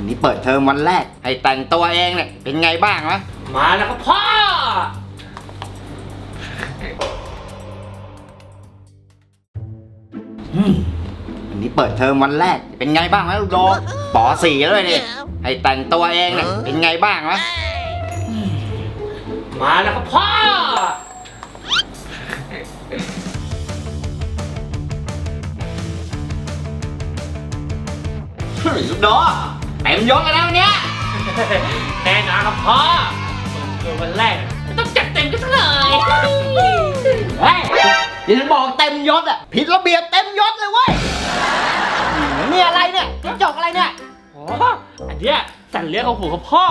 อันนี้เปิดเทอมวันแรก ให้แต่งตัวเองเนี่ยเป็นไงบ้างวะมาแล้วครับพ่ออันนี้เปิดเทอมวันแรก เป็นไงบ้างวะลูกโดปอสี่แล้วเลยเนี่ยให้แต่งตัวเองเนี่ยเป็นไงบ้างวะมาแล้วครับพ่อเฮ้ยลูกโด เต็มยศแล้วนะวันเนี้ยแน่นอนครับพ่อเปิดวันแรกต้องจัดเต็มกันซะเลยเฮ้ยยังจะบอกเต็มยศอะผิดระเบียบเต็มยศเลยเว้ยนี่อะไรเนี่ยจิ้งจอกอะไรเนี่ยอ๋ออันเนี้ยสัตว์เลี้ยงของผมครับพ่อ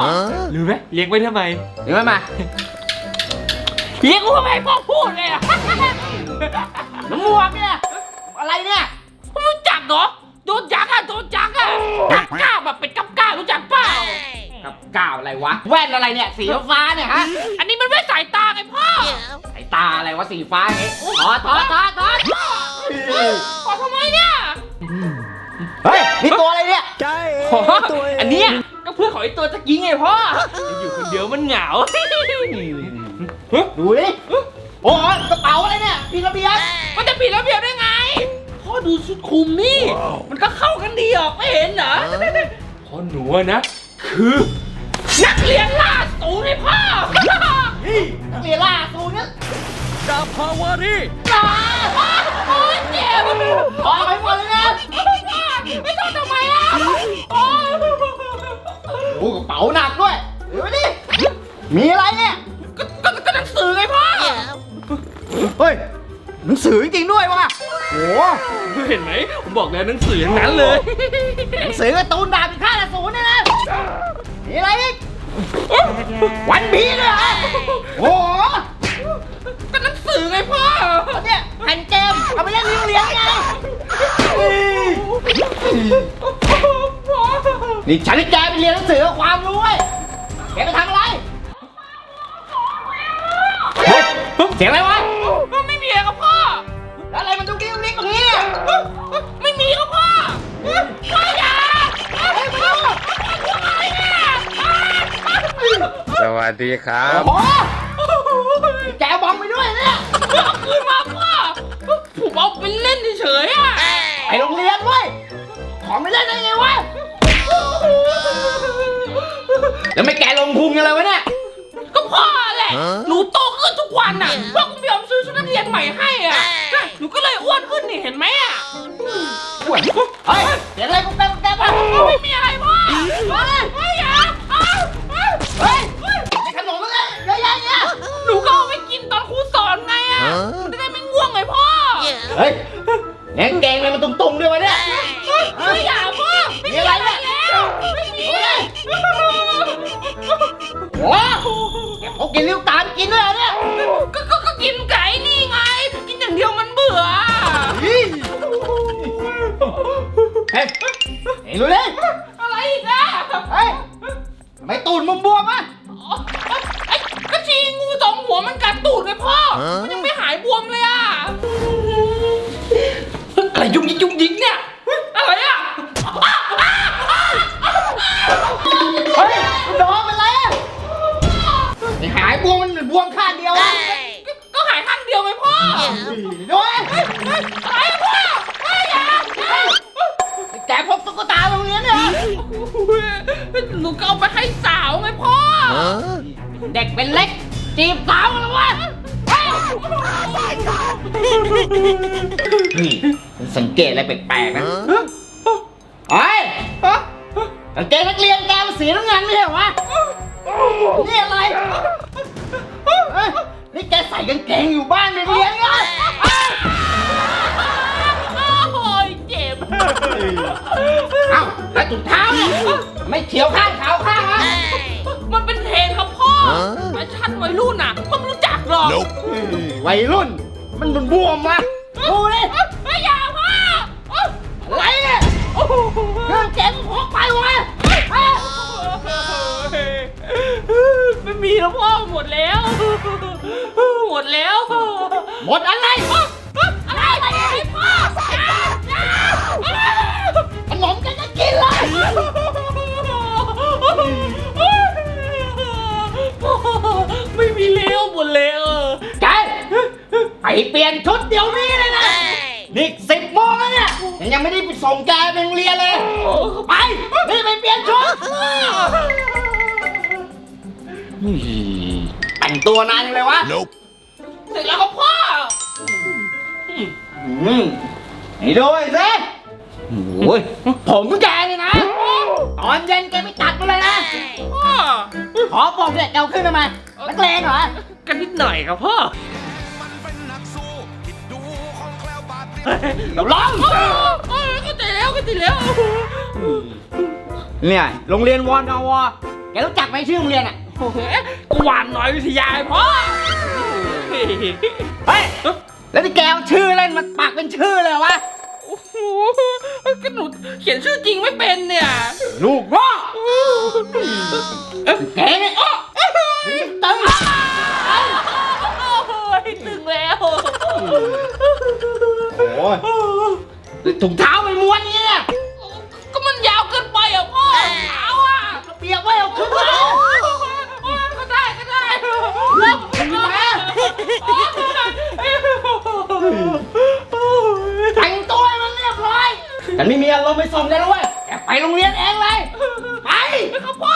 รู้ไหมเลี้ยงไว้ทำไมเดี๋ยวมันมาเลี้ยงกูทำไมพ่อพูดเลยอะน้ำหมวกเนี่ย อะไรเนี่ย สีฟ้าเนี่ยฮะ อันนี้มันไม่สายตาไงพ่อไอ้ตาอะไรวะสีฟ้าเงี้ถอดถอดถอดถอดขอทำไมเนี่ยเฮ้ยนี่ตัวอะไรเนี่ยอ๋ออันเนี้ยก็เพื่อนของไอ้ตัวตะกี้ไงพ่อ อยู่คนเดียวมันเหงาดูดิโอ้ยกระเป๋าอะไรเนี่ยพี่ระเบียบมันจะผิดระเบียบได้ไง พ่อดูชุดคลุมนี่ มันก็เข้ากันดีออกไม่เห็นเหรอพ่อหนูอะนะ คือ นักเรียนล่า สูงเลยพ่อนี่นักเรียนล่าสูงเนี่ยดาภาวารีดาโอ้ยเจ็บถอดไปหมดเลยนะไม่ต้องทำไมอะโอ้ยโอ้กระเป๋าหนักด้วยเดี๋ยวดิมีอะไรเนี่ยก็ก็ก็หนังสือไงพ่อเฮ้ยหนังสือจริงๆด้วยว่ะโหเห็นไหมผมบอกแล้วหนังสือทั้งนั้นเลยหนังสือการ์ตูนดาบพิฆาตอสูรเนี่ยนะมีอะไรอีก วันพีชเลยเหรอโอ้โหก็หนังสือไงพ่อเนี่ยแผ่นเกมเอาไปเล่นที่โรงเรียนไงนี่ฉันให้แกไปเรียนหนังสือความรู้เว้ยแกไปทำอะไรเฮ้ยเสียงอะไรวะ ดีครับโอ้โหแกบองไปด้วยเนี่ยเอาคืนมาพ่อผมเอาไปเล่นเฉยๆอะไปโรงเรียนเว้ย ของไม่เล่นได้ไงวะ แล้วไม่แกลงพุงกันเลยวะเนี่ย ก็พ่อแหละ หนูโตขึ้นทุกวันน่ะพ่อก็ไม่ยอมซื้อชุดนักเรียนใหม่ให้อะ หนูก็เลยอ้วนขึ้นนี่เห็นไหมอะ อ้วน กินลิ้วตามกินด้วยเหรอเนี่ยก็ก็ก็กินไก่นี่ไง กินอย่างเดียวมันเบื่อ เฮ้ยเฮ้ยเห็นดูดิอะไรอีกอะเฮ้ยทำไมตูดมุมบวมอะไอ้กระชีงูสองหัวมันกัดตูดเลยพ่อ มันยังไม่หายบวมเลยอะอะไรยุ่งยิกยุ่งยิกเนี่ย วมมันบวมข้างเดียวอะก็ก็หายข้างเดียวไหมพ่อโอ้ยอะไรอะพ่อเฮ้ยอย่าอย่าแกพกตุ๊กตาโรงเรียนเนี่ยเหรอหนูก็เอาไปให้สาวไงพ่อ เด็กเป็นเล็ก จีบสาวกันแล้ววะนี่สังเกตอะไรแปลกๆนะไอ้ยกางเกงนักเรียนแกมันสีน้ำเงินไม่ใช่เหรอวะนี่อะไรเฮ้ยนี่แกใส่กางเกงอยู่บ้านเด็กเรียนไงโอ้ยเจ็บ เอ้าแล้วถุงเท้าเนี่ยไม่เขียวข้างขาวข้างวะมันเป็นเทรนด์ครับพ่อแฟชั่นวัยรุ่นอะมันไม่รู้จักหรอกวัยรุ่น มันบวมๆวะดูดิเฮ้ยอย่าพ่ออะไรเนี่ยเครื่องเจ๋งพกไปวะ ไม่มีแล้วพ่อหมดแล้วหมด แล้วหมดอะไรพ่ออะไรมาเนี่ยพ่อใส่ปากขนมกันก็กินเลยไม่มีเล้วหมดเลยเออไกไปเปลี่ยนชุดเดี๋ยวนี้เลยนะนี่สิบโมงแล้วเนี่ยยังไม่ได้ไปส่งแกไปโรงเรียนเลยไปไม่ไปเปลี่ยนชุดแต่งตัวนานยังเลยวะ เสร็จแล้วครับพ่อ อืมให้ด้วยสิโอ้ยผมแกนี่นะ ตอนเย็นแกไม่ตัดมาเลยนะ พ่อ ขอบอกเนี่ยแกเอาขึ้นทำไมนักเลงเหรอ กันนิดหน่อยครับพ่อเดี๋ยวร้องเออก็ใจแล้วก็ใจแล้ว เนี่ยโรงเรียนวอนอวอแกรู้จักไหมชื่อโรงเรียนอะโอ้โหกหวานหน่อยวิทยาไอ้พ่อ เฮ้ย แล้วที่แกเอาชื่อเล่นมาปักเป็นชื่อเลยเหรอวะ โอ้โหก็หนูเขียนชื่อจริงไม่เป็นเนี่ย ลูกพ่อเอ๊ะแกเนี่ยอ้อตึงโอ้ยตึงแล้ว โอ้ยถุงเท้าไปม้วนอย่างเนี่ย ฉันไม่มีอารมณ์ไปส่งแกแล้วเว้ยแกไปโรงเรียนเองเลย ไปครับพ่อ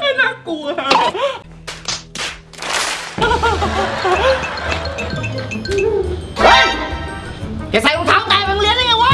ไปน่ากลัวเฮ้ยแกใส่รองเท้าแตะไปโรงเรียนได้ไงวะ